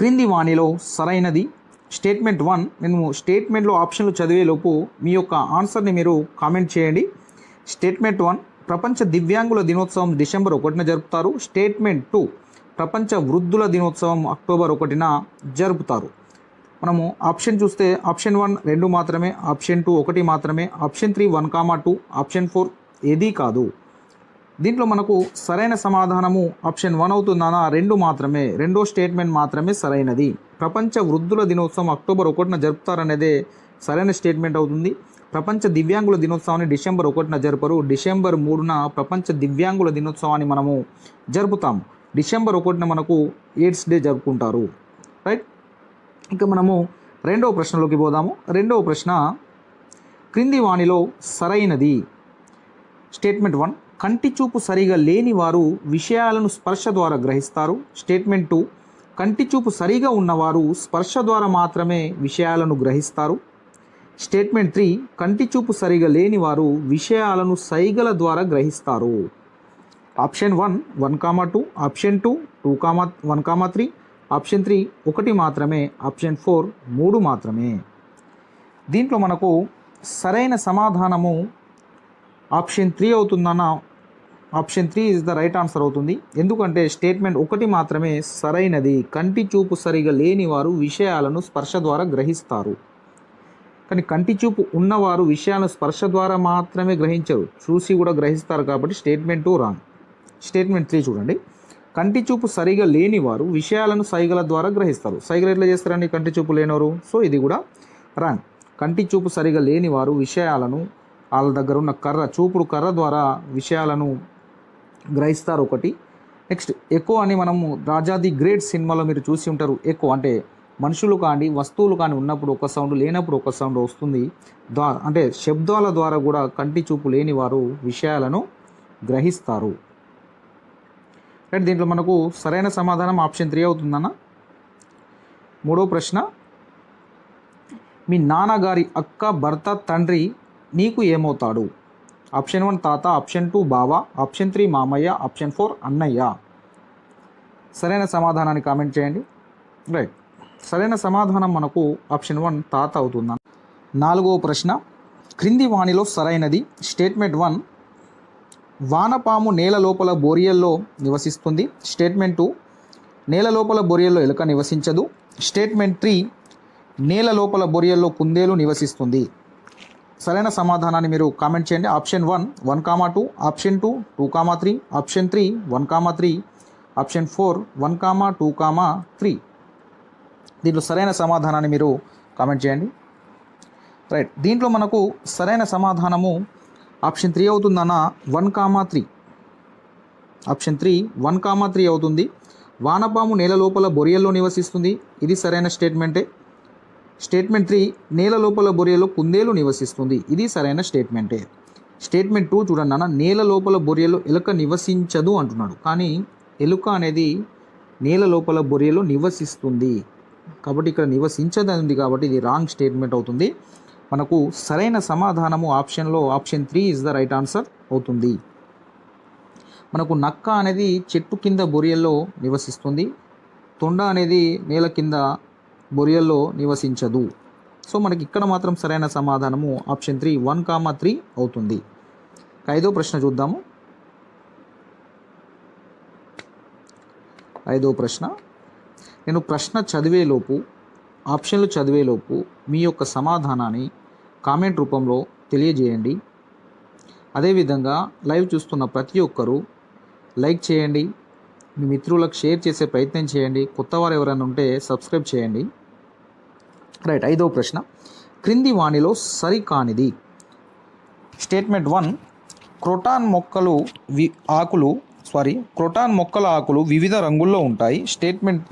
క్రింది వాణిలో సరైనది. స్టేట్మెంట్ వన్ నేను స్టేట్మెంట్లో ఆప్షన్లు చదివేలోపు మీ యొక్క ఆన్సర్ని మీరు కామెంట్ చేయండి. స్టేట్మెంట్ వన్ ప్రపంచ దివ్యాంగుల దినోత్సవం డిసెంబర్ ఒకటిన జరుపుతారు. స్టేట్మెంట్ టూ ప్రపంచ వృద్ధుల దినోత్సవం అక్టోబర్ ఒకటిన జరుపుతారు. మనము ఆప్షన్ చూస్తే ఆప్షన్ వన్ రెండు మాత్రమే ఆప్షన్ టూ ఒకటి మాత్రమే option three one comma two option four ఏదీ కాదు. దీంట్లో మనకు సరైన సమాధానము ఆప్షన్ వన్ అవుతుందనా రెండు మాత్రమే రెండో స్టేట్మెంట్ మాత్రమే సరైనది. ప్రపంచ వృద్ధుల దినోత్సవం అక్టోబర్ ఒకటిన జరుపుతారనేదే సరైన స్టేట్మెంట్ అవుతుంది. ప్రపంచ దివ్యాంగుల దినోత్సవాన్ని డిసెంబర్ ఒకటిన జరుపరు. డిసెంబర్ మూడున ప్రపంచ దివ్యాంగుల దినోత్సవాన్ని మనము జరుపుతాము డిసెంబర్ ఒకటిన మనకు ఎయిడ్స్ డే జరుపుకుంటారు. రైట్? ఇక మనము రెండవ ప్రశ్నలోకి పోదాము. రెండవ ప్రశ్న క్రింది వాణిలో సరైనది. Statement one. కంటి చూపు సరిగా లేని వారు విషయాలను స్పర్శ ద్వారా గ్రహిస్తారు. స్టేట్మెంట్ టూ కంటి చూపు సరిగా ఉన్నవారు స్పర్శ ద్వారా మాత్రమే విషయాలను గ్రహిస్తారు. స్టేట్మెంట్ త్రీ కంటి చూపు సరిగా లేని వారు విషయాలను సైగల ద్వారా గ్రహిస్తారు. Option one one comma two option two two comma one comma three option three ఒకటి మాత్రమే. ఆప్షన్ ఫోర్ మూడు మాత్రమే. దీంట్లో మనకు సరైన సమాధానము ఆప్షన్ త్రీ అవుతుందన్న option three is the right answer అవుతుంది. ఎందుకంటే స్టేట్మెంట్ ఒకటి మాత్రమే సరైనది. కంటి చూపు సరిగా లేని వారు విషయాలను స్పర్శ ద్వారా గ్రహిస్తారు. కానీ కంటి చూపు ఉన్నవారు విషయాలను స్పర్శ ద్వారా మాత్రమే గ్రహించరు. చూసి కూడా గ్రహిస్తారు కాబట్టి statement two wrong statement three చూడండి. కంటి చూపు సరిగా లేని వారు విషయాలను సైగల ద్వారా గ్రహిస్తారు. సైగలు ఎట్లా చేస్తారండి? కంటి చూపు లేనివారు సో ఇది కూడా రాంగ్ కంటి చూపు సరిగా లేని వారు విషయాలను వాళ్ళ దగ్గర ఉన్న కర్ర చూపుడు కర్ర ద్వారా విషయాలను గ్రహిస్తారు ఒకటి. నెక్స్ట్ ఎక్కువ అని మనము రాజాది గ్రేట్ సినిమాలో మీరు చూసి ఉంటారు. ఎక్కువ అంటే మనుషులు కానీ వస్తువులు కానీ ఉన్నప్పుడు ఒక సౌండ్ లేనప్పుడు ఒక సౌండ్ వస్తుంది. ద్వా అంటే శబ్దాల ద్వారా కూడా కంటి చూపు లేని వారు విషయాలను గ్రహిస్తారు. రైట్ దీంట్లో మనకు సరైన సమాధానం ఆప్షన్ త్రీ అవుతుందన్న మూడో ప్రశ్న మీ నాన్నగారి అక్క భర్త తండ్రి నీకు ఏమవుతాడు? ఆప్షన్ వన్ తాత ఆప్షన్ టూ బావ ఆప్షన్ త్రీ మామయ్య ఆప్షన్ ఫోర్ అన్నయ్య. సరైన సమాధానాన్ని కామెంట్ చేయండి. రైట్. సరైన సమాధానం మనకు ఆప్షన్ వన్ తాత అవుతుందా? నాలుగవ ప్రశ్న. క్రింది వాణిలో సరైనది. Statement one. వానపాము నేల లోపల బోరియల్లో నివసిస్తుంది. Statement two. నేల లోపల బొరియల్లో ఎలుక నివసించదు. Statement three. నేల లోపల బొరియల్లో కుందేలు నివసిస్తుంది. సరైన సమాధానాన్ని మీరు కామెంట్ చేయండి. Option one one comma two option two two comma three option three one comma three option four one comma two comma three దీంట్లో సరైన సమాధానాన్ని మీరు కామెంట్ చేయండి. రైట్ దీంట్లో మనకు సరైన సమాధానము ఆప్షన్ త్రీ అవుతుందన్న one comma three option three one comma three అవుతుంది. వానపాము నేల లోపల బొరియల్లో నివసిస్తుంది. ఇది సరైన స్టేట్మెంటే స్టేట్మెంట్ త్రీ నేల లోపల బొరియలో కుందేలు నివసిస్తుంది. ఇది సరైన స్టేట్మెంటే. స్టేట్మెంట్ టూ చూడండి అన్న నేల లోపల బొరియలో ఎలుక నివసించదు అంటున్నాడు. కానీ ఎలుక అనేది నేల లోపల బొరియలో నివసిస్తుంది. కాబట్టి ఇక్కడ నివసించదు ఉంది కాబట్టి ఇది రాంగ్ స్టేట్మెంట్ అవుతుంది. మనకు సరైన సమాధానము ఆప్షన్లో option three is the right answer అవుతుంది. మనకు నక్క అనేది చెట్టు కింద బొరియల్లో నివసిస్తుంది. తొండ అనేది నేల కింద బొరియల్లో నివసించదు. సో మనకి ఇక్కడ మాత్రం సరైన సమాధానము option three one comma three అవుతుంది. ఐదో ప్రశ్న చూద్దాము. ఐదో ప్రశ్న. నేను ప్రశ్న చదివేలోపు ఆప్షన్లు చదివేలోపు మీ యొక్క సమాధానాన్ని కామెంట్ రూపంలో తెలియజేయండి. అదేవిధంగా లైవ్ చూస్తున్న ప్రతి ఒక్కరూ లైక్ చేయండి. మీ మిత్రులకు షేర్ చేసే ప్రయత్నం చేయండి. కొత్త వారు ఎవరైనా ఉంటే సబ్స్క్రైబ్ చేయండి. రైట్ ఐదవ ప్రశ్న. క్రింది వాణిలో సరికానిది స్టేట్మెంట్ వన్ క్రోటాన్ మొక్కలు వి ఆకులు సారీ క్రోటాన్ మొక్కల ఆకులు వివిధ రంగుల్లో ఉంటాయి. స్టేట్మెంట్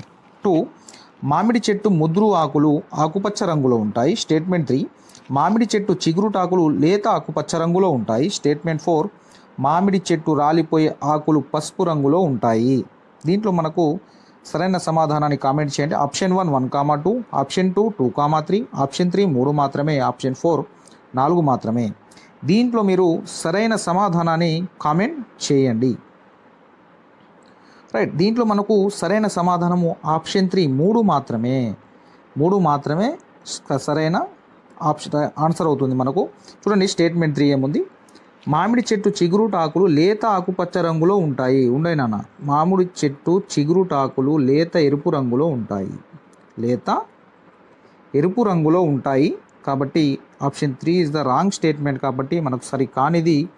టూ మామిడి చెట్టు ముద్రు ఆకులు ఆకుపచ్చ రంగులో ఉంటాయి. స్టేట్మెంట్ త్రీ మామిడి చెట్టు చిగురుటాకులు లేత ఆకుపచ్చ రంగులో ఉంటాయి. స్టేట్మెంట్ ఫోర్ మామిడి చెట్టు రాలిపోయే ఆకులు పసుపు రంగులో ఉంటాయి. దీంట్లో మనకు సరైన సమాధానాన్ని కామెంట్ చేయండి. Option one one comma two option two two comma three option three మూడు మాత్రమే ఆప్షన్ ఫోర్ నాలుగు మాత్రమే. దీంట్లో మీరు సరైన సమాధానాన్ని కామెంట్ చేయండి. రైట్ దీంట్లో మనకు సరైన సమాధానము ఆప్షన్ త్రీ మూడు మాత్రమే. మూడు మాత్రమే సరైన ఆప్షన్ ఆన్సర్ అవుతుంది మనకు. చూడండి స్టేట్మెంట్ త్రీ ఏముంది? మామిడి చెట్టు చిగురుటాకులు లేత ఆకుపచ్చ రంగులో ఉంటాయి. ఉండే నాన్న. మామిడి చెట్టు చిగురుటాకులు లేత ఎరుపు రంగులో ఉంటాయి. లేత ఎరుపు రంగులో ఉంటాయి. కాబట్టి option three is the wrong statement కాబట్టి మనకు సరి కానిది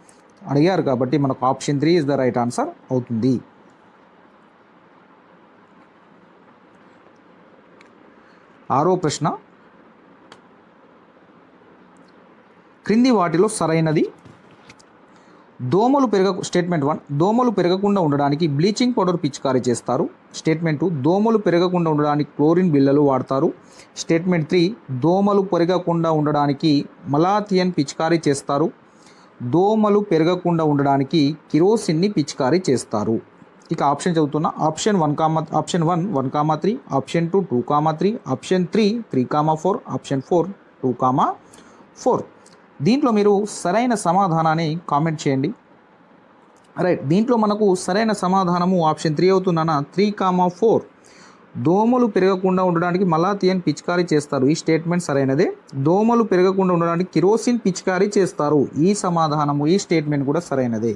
అడిగారు కాబట్టి మనకు option three is the right answer అవుతుంది. ఆరో ప్రశ్న. క్రింది వాటిలో సరైనది దోమలు పెరగ స్టేట్మెంట్ వన్ దోమలు పెరగకుండా ఉండడానికి బ్లీచింగ్ పౌడర్ పిచికారీ చేస్తారు. స్టేట్మెంట్ టూ దోమలు పెరగకుండా ఉండడానికి క్లోరిన్ బిళ్ళలు వాడతారు. స్టేట్మెంట్ త్రీ దోమలు పెరగకుండా ఉండడానికి మలాథియన్ పిచికారీ చేస్తారు. దోమలు పెరగకుండా ఉండడానికి కిరోసిన్ని పిచికారీ చేస్తారు. ఇక ఆప్షన్ చదువుతున్నా. Option one comma option one one comma three option two two comma three option three three comma four option four two comma four దీంట్లో మీరు సరైన సమాధానాన్ని కామెంట్ చేయండి. రైట్ దీంట్లో మనకు సరైన సమాధానము ఆప్షన్ త్రీ అవుతుందన్న త్రీ కామా ఫోర్ దోమలు పెరగకుండా ఉండడానికి మలాథియన్ పిచికారీ చేస్తారు. ఈ స్టేట్మెంట్ సరైనదే. దోమలు పెరగకుండా ఉండడానికి కిరోసిన్ పిచికారీ చేస్తారు. ఈ సమాధానము ఈ స్టేట్మెంట్ కూడా సరైనదే.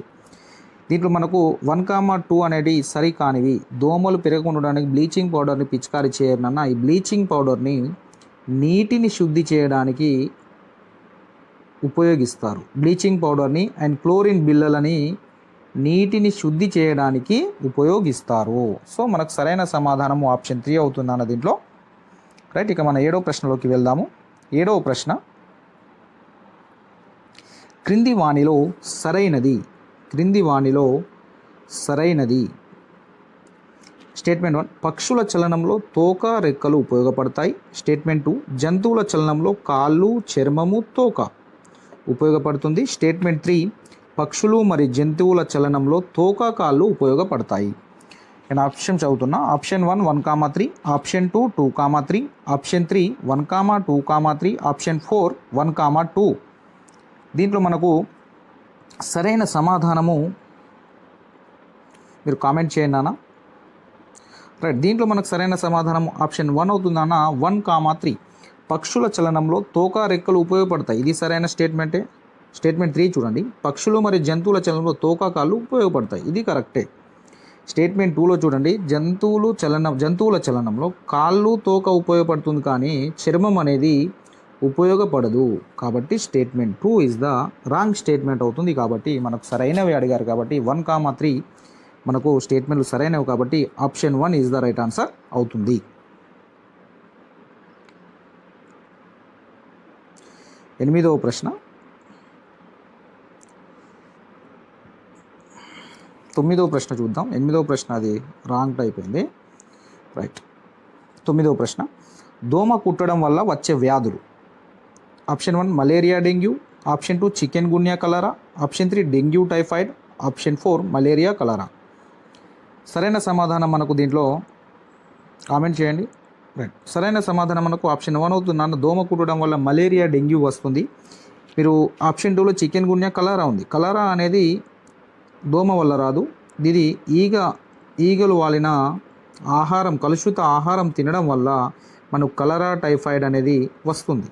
దీంట్లో మనకు వన్ కామా టూ అనేది సరి కానివి దోమలు పెరగకుండా ఉండడానికి బ్లీచింగ్ పౌడర్ని పిచికారీ చేయనన్న ఈ బ్లీచింగ్ పౌడర్ని నీటిని శుద్ధి చేయడానికి ఉపయోగిస్తారు. బ్లీచింగ్ పౌడర్ని అండ్ క్లోరిన్ బిళ్ళలని నీటిని శుద్ధి చేయడానికి ఉపయోగిస్తారు. సో మనకు సరైన సమాధానము ఆప్షన్ త్రీ అవుతుంది అన్న దీంట్లో. రైట్ ఇక మన ఏడవ ప్రశ్నలోకి వెళ్దాము. ఏడవ ప్రశ్న. క్రింది వాణిలో సరైనది. క్రింది వాణిలో సరైనది. Statement one. పక్షుల చలనంలో తోక రెక్కలు ఉపయోగపడతాయి. Statement two. జంతువుల చలనంలో కాళ్ళు చర్మము తోక. ఉపయోగపడుతుంది. స్టేట్మెంట్ త్రీ పక్షులు మరియు జంతువుల చలనంలో తోకా కాళ్ళు ఉపయోగపడతాయి. నేను ఆప్షన్ చదువుతున్నా. Option one one comma three. Option two two comma three. Option three one comma two comma three. Option four one comma two. దీంట్లో మనకు సరైన సమాధానము మీరు కామెంట్ చేయండి అన్న రైట్ దీంట్లో మనకు సరైన సమాధానం ఆప్షన్ వన్ అవుతుందన్న వన్ కామా త్రీ. పక్షుల చలనంలో తోక రెక్కలు ఉపయోగపడతాయి. ఇది సరైన స్టేట్మెంటే. స్టేట్మెంట్ త్రీ చూడండి. పక్షులు మరియు జంతువుల చలనంలో తోక కాళ్ళు ఉపయోగపడతాయి. ఇది కరెక్టే. స్టేట్మెంట్ టూలో చూడండి. జంతువులు చలనం జంతువుల చలనంలో కాళ్ళు తోక ఉపయోగపడుతుంది కానీ చర్మం అనేది ఉపయోగపడదు. కాబట్టి statement two is the wrong statement అవుతుంది కాబట్టి మనకు సరైనవి అడిగారు కాబట్టి వన్ కామా త్రీ మనకు స్టేట్మెంట్లు సరైనవి కాబట్టి option one is the right answer అవుతుంది. ఎనిమిదవ ప్రశ్న. తొమ్మిదవ ప్రశ్న చూద్దాం. ఎనిమిదవ ప్రశ్న అది రాంగ్ అయిపోయింది రైట్ తొమ్మిదవ ప్రశ్న. దోమ కుట్టడం వల్ల వచ్చే వ్యాధులు. Option one malaria dengue option two chikungunya cholera. Option three dengue typhoid option four malaria cholera. సరైన సమాధానం మనకు దీంట్లో కామెంట్ చేయండి. రైట్ సరైన సమాధానం మనకు ఆప్షన్ వన్ అవుతుంది. నాన్న దోమ కుట్టడం వల్ల మలేరియా డెంగ్యూ వస్తుంది. మీరు ఆప్షన్ టూలో చికెన్ గున్యా కలారా ఉంది. కలారా అనేది దోమ వల్ల రాదు. ఇది ఈగ ఈగలు వాలిన ఆహారం కలుషిత ఆహారం తినడం వల్ల మనకు కలరా టైఫాయిడ్ అనేది వస్తుంది.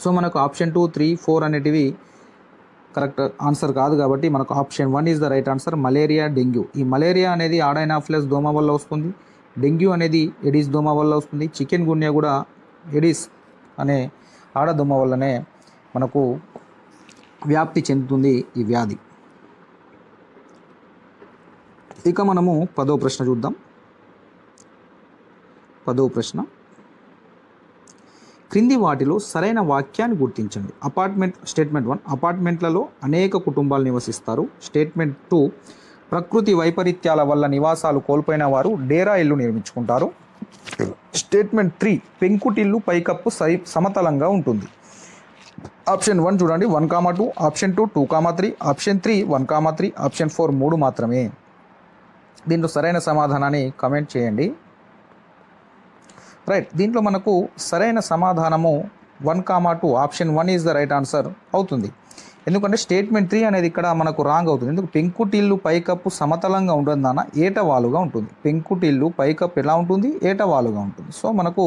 సో మనకు ఆప్షన్ టూ త్రీ ఫోర్ అనేటివి కరెక్ట్ ఆన్సర్ కాదు కాబట్టి మనకు option one is the right answer malaria dengue ఈ మలేరియా అనేది ఆడైనాఫ్లస్ దోమ వల్ల వస్తుంది. డెంగ్యూ అనేది ఎడిస్ దోమ వల్ల వస్తుంది. చికెన్ గున్యా కూడా ఎడిస్ అనే ఆడదోమ వల్లనే మనకు వ్యాప్తి చెందుతుంది ఈ వ్యాధి. ఇక మనము పదో ప్రశ్న చూద్దాం. పదో ప్రశ్న. క్రింది వాటిలో సరైన వాక్యాన్ని గుర్తించండి. Apartment statement one. అపార్ట్మెంట్లలో అనేక కుటుంబాలు నివసిస్తారు. Statement two. ప్రకృతి వైపరీత్యాల వల్ల నివాసాలు కోల్పోయిన వారు డేరా ఇల్లు నిర్మించుకుంటారు. స్టేట్మెంట్ త్రీ పెంకుటిల్లు పైకప్పు సై సమతలంగా ఉంటుంది. ఆప్షన్ వన్ చూడండి one comma two option two two comma three option three one comma three option four మూడు మాత్రమే. దీంట్లో సరైన సమాధానాన్ని కమెంట్ చేయండి. రైట్ దీంట్లో మనకు సరైన సమాధానము one comma two option one is the right answer అవుతుంది. ఎందుకంటే స్టేట్మెంట్ త్రీ అనేది ఇక్కడ మనకు రాంగ్ అవుతుంది. ఎందుకు? పెంకుటిల్లు పైకప్పు సమతలంగా ఉంటుంది నాన్న ఏటవాలుగా ఉంటుంది. పెంకుటిల్లు పైకప్పు ఎలా ఉంటుంది? ఏటవాలుగా ఉంటుంది. సో మనకు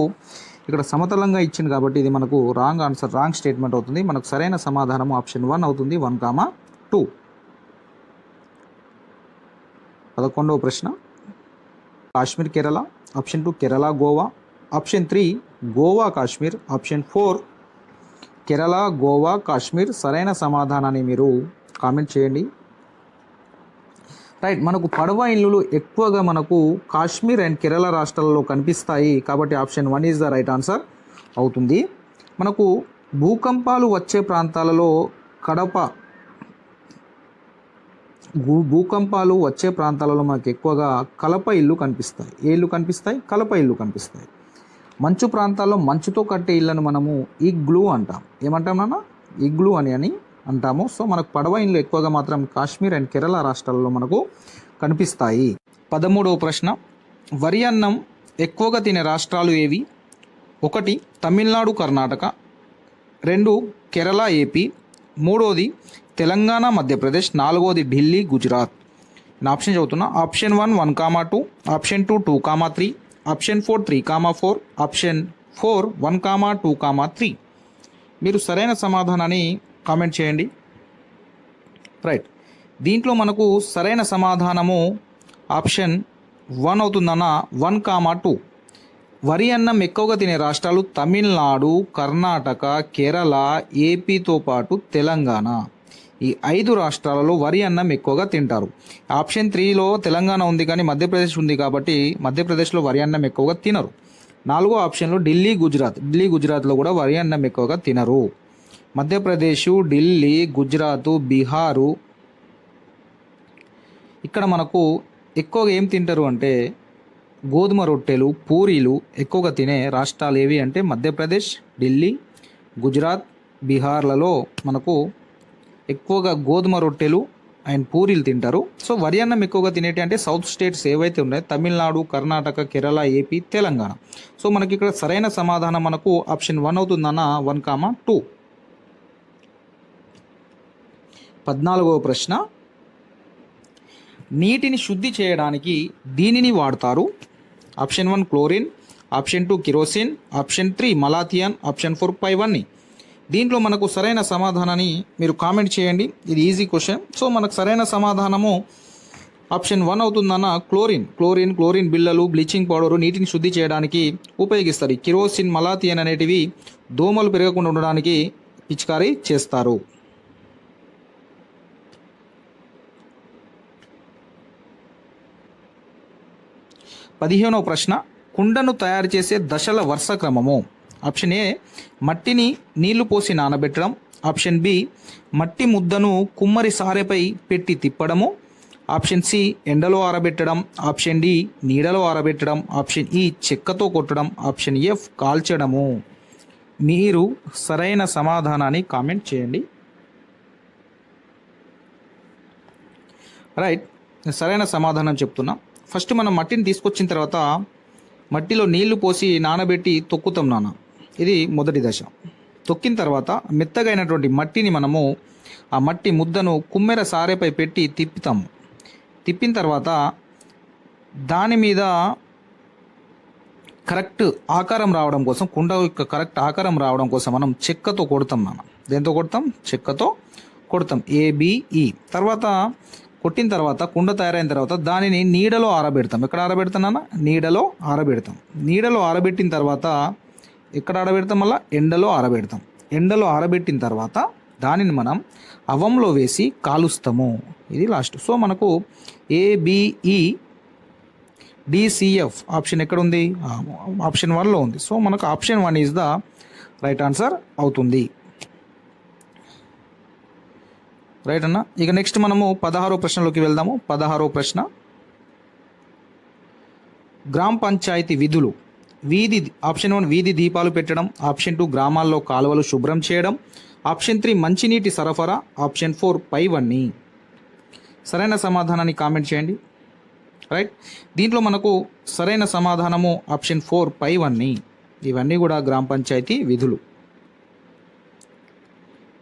ఇక్కడ సమతలంగా ఇచ్చింది కాబట్టి ఇది మనకు రాంగ్ ఆన్సర్ రాంగ్ స్టేట్మెంట్ అవుతుంది. మనకు సరైన సమాధానం ఆప్షన్ వన్ అవుతుంది వన్ కామా టూ పదకొండవ ప్రశ్న. Kashmir Kerala option two Kerala Goa. Option three Goa Kashmir. Option four Kerala Goa Kashmir సరైన సమాధానాన్ని మీరు కామెంట్ చేయండి. రైట్ మనకు పడవ ఇల్లులు ఎక్కువగా మనకు కాశ్మీర్ అండ్ కేరళ రాష్ట్రాలలో కనిపిస్తాయి కాబట్టి option one is the right answer అవుతుంది. మనకు భూకంపాలు వచ్చే ప్రాంతాలలో కడప భూ భూకంపాలు వచ్చే ప్రాంతాలలో మనకు ఎక్కువగా కలప ఇల్లు కనిపిస్తాయి. ఏ ఇల్లు కనిపిస్తాయి? కలప ఇల్లు కనిపిస్తాయి. మంచు ప్రాంతాల్లో మంచుతో కట్టే ఇళ్ళను మనము ఇగ్లూ అంటాం. ఏమంటాం నాన్న? ఇగ్లూ అని అని అంటాము. సో మనకు పడవ ఇండ్లు ఎక్కువగా మాత్రం కాశ్మీర్ అండ్ కేరళ రాష్ట్రాల్లో మనకు కనిపిస్తాయి. పదమూడవ ప్రశ్న. వరి అన్నం ఎక్కువగా తినే రాష్ట్రాలు ఏవి? ఒకటి తమిళనాడు కర్ణాటక. రెండు కేరళ ఏపీ. మూడోది తెలంగాణ మధ్యప్రదేశ్. నాలుగోది ఢిల్లీ గుజరాత్. నేను ఆప్షన్ చదువుతున్నా. Option one one comma two. Option two two comma three. Option four three comma four option four one comma two comma three. మీరు సరైన సమాధానాన్ని కామెంట్ చేయండి. రైట్. దీంట్లో మనకు సరైన సమాధానము ఆప్షన్ వన్ అవుతుందన్న వన్ కామా టూ. వరి అన్నం ఎక్కువగా తినే రాష్ట్రాలు తమిళనాడు కర్ణాటక కేరళ ఏపీతో పాటు తెలంగాణ. ఈ ఐదు రాష్ట్రాలలో వరి అన్నం ఎక్కువగా తింటారు. ఆప్షన్ త్రీలో తెలంగాణ ఉంది కానీ మధ్యప్రదేశ్ ఉంది కాబట్టి మధ్యప్రదేశ్లో వరి అన్నం ఎక్కువగా తినరు. నాలుగో ఆప్షన్లో ఢిల్లీ గుజరాత్. ఢిల్లీ గుజరాత్లో కూడా వరి అన్నం ఎక్కువగా తినరు. మధ్యప్రదేశ్ ఢిల్లీ గుజరాత్ బీహారు ఇక్కడ మనకు ఎక్కువగా ఏం తింటారు అంటే గోధుమ రొట్టెలు పూరీలు ఎక్కువగా తినే రాష్ట్రాలు ఏవి అంటే మధ్యప్రదేశ్ ఢిల్లీ గుజరాత్ బీహార్లలో మనకు ఎక్కువగా గోధుమ రొట్టెలు అండ్ పూరీలు తింటారు. సో వరి అన్నం ఎక్కువగా తినేటి అంటే సౌత్ స్టేట్స్ ఏవైతే ఉన్నాయో తమిళనాడు కర్ణాటక కేరళ ఏపీ తెలంగాణ. సో మనకి ఇక్కడ సరైన సమాధానం మనకు ఆప్షన్ వన్ అవుతుందన్న వన్ కామా టూ. పద్నాలుగవ ప్రశ్న. నీటిని శుద్ధి చేయడానికి దీనిని వాడతారు. Option one chlorine option two kerosene option three malathion option four పైవన్నీ. దీంట్లో మనకు సరైన సమాధానాన్ని మీరు కామెంట్ చేయండి. ఇది ఈజీ క్వశ్చన్ సో మనకు సరైన సమాధానము ఆప్షన్ వన్ అవుతుందన్న క్లోరిన్ క్లోరిన్ క్లోరిన్ బిళ్ళలు బ్లీచింగ్ పౌడర్ నీటిని శుద్ధి చేయడానికి ఉపయోగిస్తారు. కిరోసిన్ మలాథియన్ అనేటివి దోమలు పెరగకుండా ఉండడానికి పిచికారీ చేస్తారు. పదిహేనవ ప్రశ్న. కుండను తయారు చేసే దశల వరుస క్రమము. ఆప్షన్ ఏ మట్టిని నీళ్ళు పోసి నానబెట్టడం. ఆప్షన్ బి మట్టి ముద్దను కుమ్మరి సారెపై పెట్టి తిప్పడము. ఆప్షన్ సి ఎండలో ఆరబెట్టడం. ఆప్షన్ డి నీడలో ఆరబెట్టడం. ఆప్షన్ ఈ చెక్కతో కొట్టడం. ఆప్షన్ ఎఫ్ కాల్చడము. మీరు సరైన సమాధానాన్ని కామెంట్ చేయండి. రైట్ సరైన సమాధానం చెప్తున్నా. ఫస్ట్ మనం మట్టిని తీసుకొచ్చిన తర్వాత మట్టిలో నీళ్ళు పోసి నానబెట్టి తొక్కుతాం నాన్న. ఇది మొదటి దశ. తొక్కిన తర్వాత మెత్తగైనటువంటి మట్టిని మనము ఆ మట్టి ముద్దను కుమ్మెర సారెపై పెట్టి తిప్పుతాము. తిప్పిన తర్వాత దాని మీద కరెక్ట్ ఆకారం రావడం కోసం కుండ యొక్క కరెక్ట్ ఆకారం రావడం కోసం మనం చెక్కతో కొడతాం నాన్న దేంతో కొడతాం? చెక్కతో కొడతాం. ABE e. తర్వాత కొట్టిన తర్వాత కుండ తయారైన తర్వాత దానిని నీడలో ఆరబెడతాం. ఎక్కడ ఆరబెడతానన్నా నీడలో ఆరబెడతాం. నీడలో ఆరబెట్టిన తర్వాత ఎక్కడ ఆరబెడతాం మళ్ళీ? ఎండలో ఆరబెడతాం. ఎండలో ఆరబెట్టిన తర్వాత దానిని మనం అవంలో వేసి కాలుస్తాము. ఇది లాస్ట్ సో మనకు ఏబిఈ డిసిఎఫ్ ఆప్షన్ ఎక్కడ ఉంది? ఆప్షన్ వన్లో ఉంది. సో మనకు option one is the right answer అవుతుంది. రైట్ అన్న? ఇక నెక్స్ట్ మనము పదహారో ప్రశ్నలోకి వెళ్దాము. పదహారో ప్రశ్న. గ్రామ పంచాయతీ విధులు. వీధి ఆప్షన్ వన్ వీధి దీపాలు పెట్టడం ఆప్షన్ టూ గ్రామాల్లో కాలువలు శుభ్రం చేయడం ఆప్షన్ త్రీ మంచినీటి సరఫరా ఆప్షన్ ఫోర్ పైవన్నీ సరైన సమాధానాన్ని కామెంట్ చేయండి. రైట్? దీంట్లో మనకు సరైన సమాధానము ఆప్షన్ ఫోర్ పైవన్నీ ఇవన్నీ కూడా గ్రామ పంచాయతీ విధులు.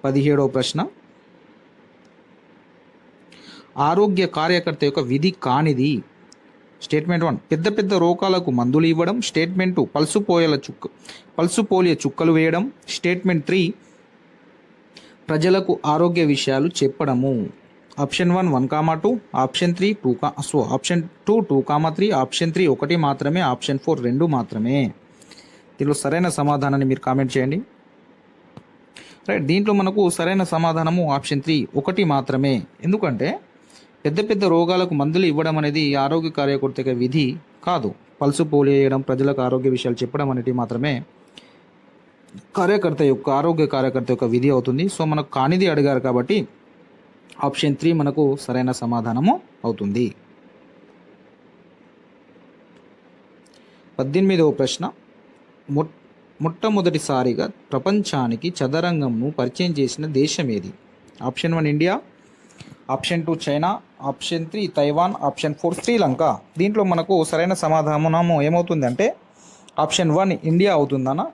పదిహేడవ ప్రశ్న. ఆరోగ్య కార్యకర్త యొక్క విధి కానిది. స్టేట్మెంట్ వన్ పెద్ద పెద్ద రోగాలకు మందులు ఇవ్వడం. స్టేట్మెంట్ టూ పల్సు పోయల చుక్క. పల్సు పోలియో చుక్కలు వేయడం. స్టేట్మెంట్ త్రీ ప్రజలకు ఆరోగ్య విషయాలు చెప్పడము. Option one one comma two option three two కా so option two two comma three option three ఒకటి మాత్రమే. ఆప్షన్ ఫోర్ రెండు మాత్రమే. దీనిలో సరైన సమాధానాన్ని మీరు కామెంట్ చేయండి. రైట్ దీంట్లో మనకు సరైన సమాధానము ఆప్షన్ త్రీ ఒకటి మాత్రమే. ఎందుకంటే పెద్ద పెద్ద రోగాలకు మందులు ఇవ్వడం అనేది ఆరోగ్య కార్యకర్త యొక్క విధి కాదు. పల్సు పోలియో వేయడం ప్రజలకు ఆరోగ్య విషయాలు చెప్పడం అనేది మాత్రమే కార్యకర్త యొక్క ఆరోగ్య కార్యకర్త యొక్క విధి అవుతుంది. సో మనకు కానిది అడిగారు కాబట్టి ఆప్షన్ త్రీ మనకు సరైన సమాధానము అవుతుంది. పద్దెనిమిదవ ప్రశ్న. మొట్ మొట్టమొదటిసారిగా ప్రపంచానికి చదరంగంను పరిచయం చేసిన దేశం ఏది? Option one India option two China option three Taiwan option four Sri Lanka. దీంట్లో మనకు సరైన సమాధానము ఏమవుతుందంటే ఆప్షన్ వన్ ఇండియా అవుతుందన్న.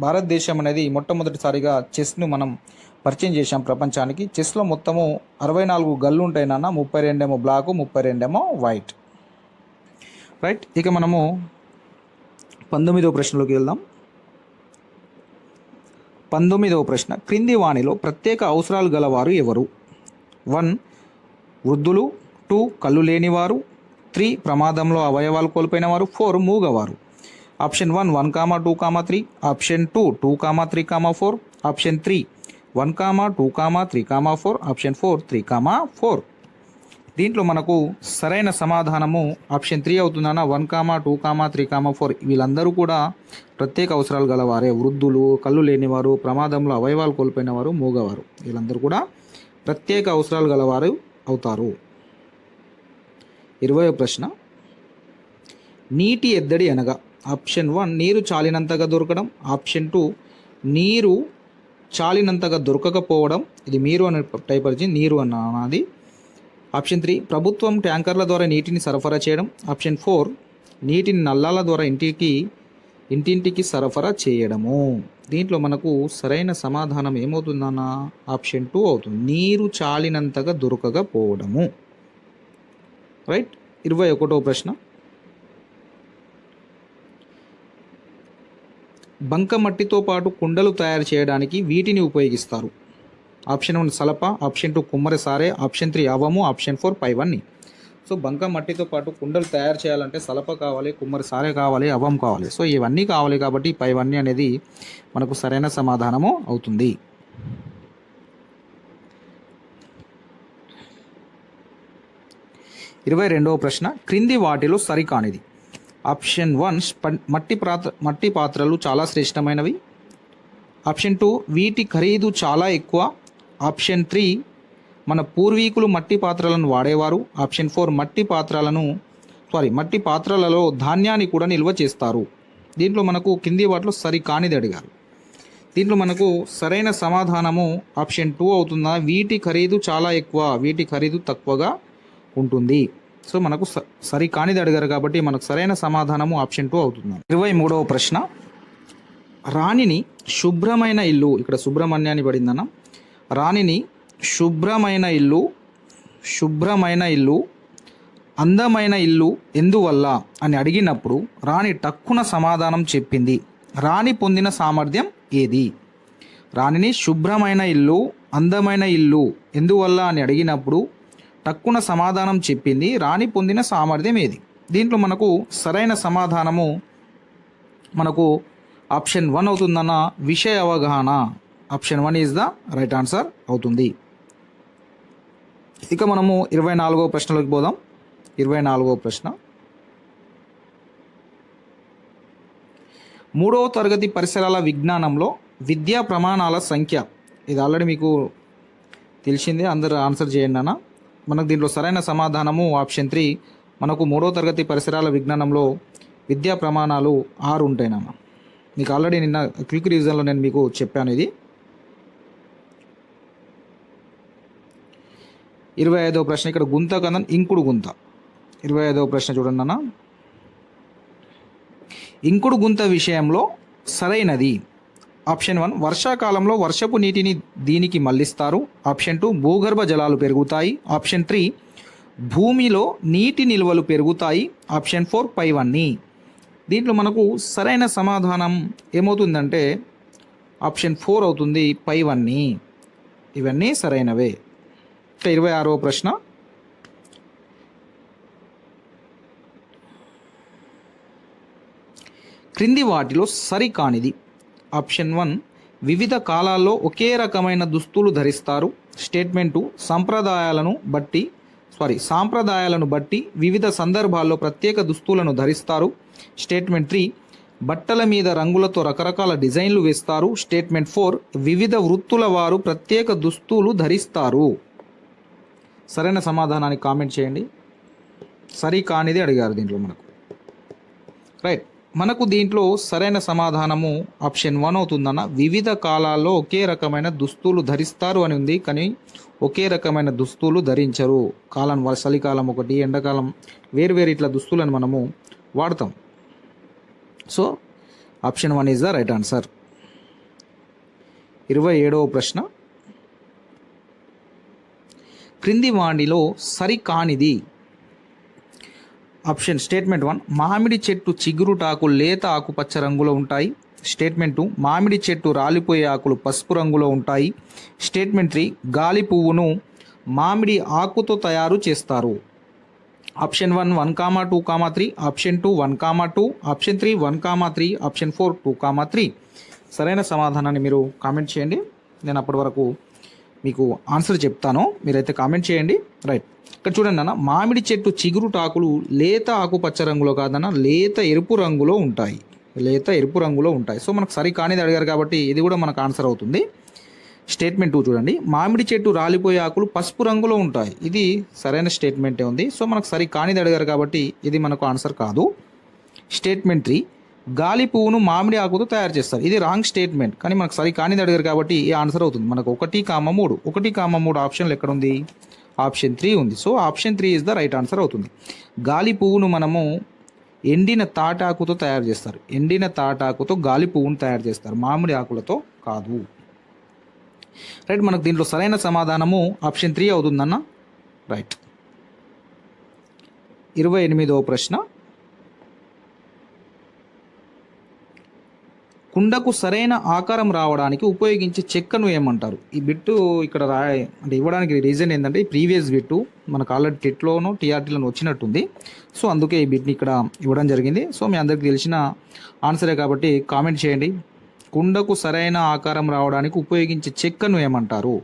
భారతదేశం అనేది మొట్టమొదటిసారిగా చెస్ను మనం పరిచయం చేశాం ప్రపంచానికి. చెస్లో మొత్తము అరవై నాలుగు గల్లు ఉంటాయినన్న ముప్పై రెండేమో బ్లాకు ముప్పై రెండేమో వైట్. రైట్ ఇక మనము పంతొమ్మిదవ ప్రశ్నలోకి వెళ్దాం. పంతొమ్మిదవ ప్రశ్న క్రింది వాణిలో ప్రత్యేక అవసరాలు గలవారు ఎవరు? వన్ వృద్ధులు. టూ కళ్ళు లేనివారు. త్రీ ప్రమాదంలో అవయవాలు కోల్పోయిన వారు four మూగవారు. Option one one comma two comma three. Option two two comma three comma four. Option three one comma two comma three comma four. Option four three comma four. దీంట్లో మనకు సరైన సమాధానము ఆప్షన్ త్రీ అవుతుందన్న one comma two comma three comma four. వీళ్ళందరూ కూడా ప్రత్యేక అవసరాలు గలవారే. వృద్ధులు కళ్ళు లేనివారు ప్రమాదంలో అవయవాలు కోల్పోయిన వారు మూగవారు. వీళ్ళందరూ కూడా ప్రత్యేక అవసరాలు గలవారు అవుతారు. ఇరవై ప్రశ్న. నీటి ఎద్దడి అనగా ఆప్షన్ వన్ నీరు చాలినంతగా దొరకడం ఆప్షన్ టూ నీరు చాలినంతగా దొరకకపోవడం ఇది మీరు అనే టైప్ వచ్చింది నీరు అన్నది ఆప్షన్ త్రీ ప్రభుత్వం ట్యాంకర్ల ద్వారా నీటిని సరఫరా చేయడం ఆప్షన్ ఫోర్ నీటిని నల్లాల ద్వారా ఇంటికి ఇంటింటికి సరఫరా చేయడము. దీంట్లో మనకు సరైన సమాధానం ఏమవుతుందన్న? ఆప్షన్ టూ అవుతుంది. నీరు చాలినంతగా దొరకకపోవడము రైట్? ఇరవై ఒకటో ప్రశ్న. బంకమట్టితో పాటు కుండలు తయారు చేయడానికి వీటిని ఉపయోగిస్తారు. ఆప్షన్ వన్ సలప ఆప్షన్ టూ కుమ్మరి సారే ఆప్షన్ త్రీ అవము ఆప్షన్ ఫోర్ పైవన్నీ. సో బంక మట్టితో పాటు కుండలు తయారు చేయాలంటే సలప కావాలి కుమ్మరి సారే కావాలి అవం కావాలి. సో ఇవన్నీ కావాలి కాబట్టి పైవన్నీ అనేది మనకు సరైన సమాధానము అవుతుంది. ఇరవై రెండవ ప్రశ్న క్రింది వాటిలో సరికానిది. ఆప్షన్ వన్ మట్టి పాత్ర మట్టి పాత్రలు చాలా శ్రేష్టమైనవి. ఆప్షన్ టూ వీటి ఖరీదు చాలా ఎక్కువ. ఆప్షన్ త్రీ మన పూర్వీకులు మట్టి పాత్రలను వాడేవారు. ఆప్షన్ ఫోర్ మట్టి పాత్రలను సారీ మట్టి పాత్రలలో ధాన్యాన్ని కూడా నిల్వ చేస్తారు. దీంట్లో మనకు కింది వాటిలో సరి కానిది అడిగారు. దీంట్లో మనకు సరైన సమాధానము ఆప్షన్ టూ అవుతుందా? వీటి ఖరీదు చాలా ఎక్కువ వీటి ఖరీదు తక్కువగా ఉంటుంది. సో మనకు స- సరి కానిది అడిగారు కాబట్టి మనకు సరైన సమాధానము ఆప్షన్ టూ అవుతుంది. ఇరవై మూడవ ప్రశ్న. రాణిని శుభ్రమైన ఇల్లు ఇక్కడ సుబ్రహ్మణ్యాన్ని పడిందన్న. రాణిని శుభ్రమైన ఇల్లు శుభ్రమైన ఇల్లు అందమైన ఇల్లు ఎందువల్ల అని అడిగినప్పుడు రాణి టక్కున సమాధానం చెప్పింది. రాణి పొందిన సామర్థ్యం ఏది? రాణిని శుభ్రమైన ఇల్లు అందమైన ఇల్లు ఎందువల్ల అని అడిగినప్పుడు టక్కున సమాధానం చెప్పింది రాణి పొందిన సామర్థ్యం ఏది? దీంట్లో మనకు సరైన సమాధానము మనకు ఆప్షన్ వన్ అవుతుందన్న విషయ అవగాహన. Option one is the right answer అవుతుంది. ఇక మనము ఇరవై నాలుగో ప్రశ్నలోకి పోదాం. ఇరవై నాలుగో ప్రశ్న. మూడవ తరగతి పరిసరాల విజ్ఞానంలో విద్యా ప్రమాణాల సంఖ్య. ఇది ఆల్రెడీ మీకు తెలిసిందే అందరు ఆన్సర్ చేయండి అన్న. మనకు దీంట్లో సరైన సమాధానము ఆప్షన్ త్రీ. మనకు మూడవ తరగతి పరిసరాల విజ్ఞానంలో విద్యా ప్రమాణాలు ఆరు ఉంటాయి నాన్న మీకు ఆల్రెడీ నిన్న క్లిక్ రివిజన్లో నేను మీకు చెప్పాను ఇది. ఇరవై ఐదవ ప్రశ్న ఇక్కడ గుంత కథన్ ఇంకుడు గుంత. ఇరవై ఐదవ ప్రశ్న చూడండి అన్న ఇంకుడు గుంత విషయంలో సరైనది. ఆప్షన్ వన్ వర్షాకాలంలో వర్షపు నీటిని దీనికి మళ్ళిస్తారు ఆప్షన్ టూ భూగర్భ జలాలు పెరుగుతాయి. ఆప్షన్ త్రీ భూమిలో నీటి నిల్వలు పెరుగుతాయి. ఆప్షన్ ఫోర్ పైవన్నీ దీంట్లో మనకు సరైన సమాధానం ఏమవుతుందంటే ఆప్షన్ ఫోర్ అవుతుంది పైవన్నీ ఇవన్నీ సరైనవే. ఇక ఇరవై ఆరో ప్రశ్న. క్రింది వాటిలో సరికానిది ఆప్షన్ వన్ వివిధ కాలాల్లో ఒకే రకమైన దుస్తులు ధరిస్తారు. స్టేట్మెంటు సంప్రదాయాలను బట్టి సారీ సాంప్రదాయాలను బట్టి వివిధ సందర్భాల్లో ప్రత్యేక దుస్తులను ధరిస్తారు. స్టేట్మెంట్ త్రీ బట్టల మీద రంగులతో రకరకాల డిజైన్లు వేస్తారు. స్టేట్మెంట్ ఫోర్ వివిధ వృత్తుల వారు ప్రత్యేక దుస్తులు ధరిస్తారు. సరైన సమాధానాన్ని కామెంట్ చేయండి. సరి కానిది అడిగారు దీంట్లో మనకు. రైట్. మనకు దీంట్లో సరైన సమాధానము ఆప్షన్ వన్ అవుతుందన్న. వివిధ కాలాల్లో ఒకే రకమైన దుస్తులు ధరిస్తారు అని ఉంది. కానీ ఒకే రకమైన దుస్తులు ధరించరు. కాలం వ- చలికాలం ఒకటి ఎండాకాలం వేరు వేరు ఇట్లా దుస్తులను మనము వాడతాం. So option one is the right answer. ఇరవై ఏడవ ప్రశ్న. క్రింది వాణిలో సరికానిది. ఆప్షన్ స్టేట్మెంట్ వన్ మామిడి చెట్టు చిగురుటాకు లేత ఆకుపచ్చ రంగులో ఉంటాయి. స్టేట్మెంట్ టూ మామిడి చెట్టు రాలిపోయే ఆకులు పసుపు రంగులో ఉంటాయి. స్టేట్మెంట్ త్రీ గాలి పువ్వును మామిడి ఆకుతో తయారు చేస్తారు. Option one one comma two comma three option two one comma two option three one comma three option four two comma three. సరైన సమాధానాన్ని మీరు కామెంట్ చేయండి. నేను అప్పటి వరకు మీకు ఆన్సర్ చెప్తాను. మీరైతే కామెంట్ చేయండి. రైట్ ఇక్కడ చూడండి అన్న మామిడి చెట్టు చిగురు టాకులు లేత ఆకుపచ్చ రంగులో కాదన్న లేత ఎరుపు రంగులో ఉంటాయి. లేత ఎరుపు రంగులో ఉంటాయి. సో మనకు సరి కానిది అడిగారు కాబట్టి ఇది కూడా మనకు ఆన్సర్ అవుతుంది. స్టేట్మెంట్ టూ చూడండి. మామిడి చెట్టు రాలిపోయే ఆకులు పసుపు రంగులో ఉంటాయి. ఇది సరైన స్టేట్మెంటే ఉంది. సో మనకు సరి కానిది అడిగారు కాబట్టి ఇది మనకు ఆన్సర్ కాదు. స్టేట్మెంట్ త్రీ గాలి పువ్వును మామిడి ఆకుతో తయారు చేస్తారు. ఇది రాంగ్ స్టేట్మెంట్. కానీ మనకు సరి కానిది అడిగారు కాబట్టి ఈ ఆన్సర్ అవుతుంది. మనకు ఒకటి కామ మూడు. ఒకటి కామ మూడు ఆప్షన్లు ఎక్కడ ఉంది ఆప్షన్ త్రీ ఉంది. So option three is the right answer అవుతుంది. గాలి పువ్వును మనము ఎండిన తాటాకుతో తయారు చేస్తారు. ఎండిన తాటాకుతో గాలి పువ్వును తయారు చేస్తారు. మామిడి ఆకులతో కాదు. రైట్ మనకు దీంట్లో సరైన సమాధానము ఆప్షన్ త్రీ అవుతుందన్న రైట్. ఇరవై ఎనిమిదవ ప్రశ్న. కుండకు సరైన ఆకారం రావడానికి ఉపయోగించే చెక్కను ఏమంటారు? ఈ బిట్టు ఇక్కడ రా అంటే ఇవ్వడానికి రీజన్ ఏంటంటే ఈ ప్రీవియస్ బిట్టు మనకు ఆల్రెడీ టెట్లోను టీఆర్టీలోను వచ్చినట్టుంది. సో అందుకే ఈ బిట్ని ఇక్కడ ఇవ్వడం జరిగింది. సో మీ అందరికి తెలిసిన ఆన్సరే కాబట్టి కామెంట్ చేయండి. కుండకు సరైన ఆకారం రావడానికి ఉపయోగించే చెక్కను ఏమంటారు?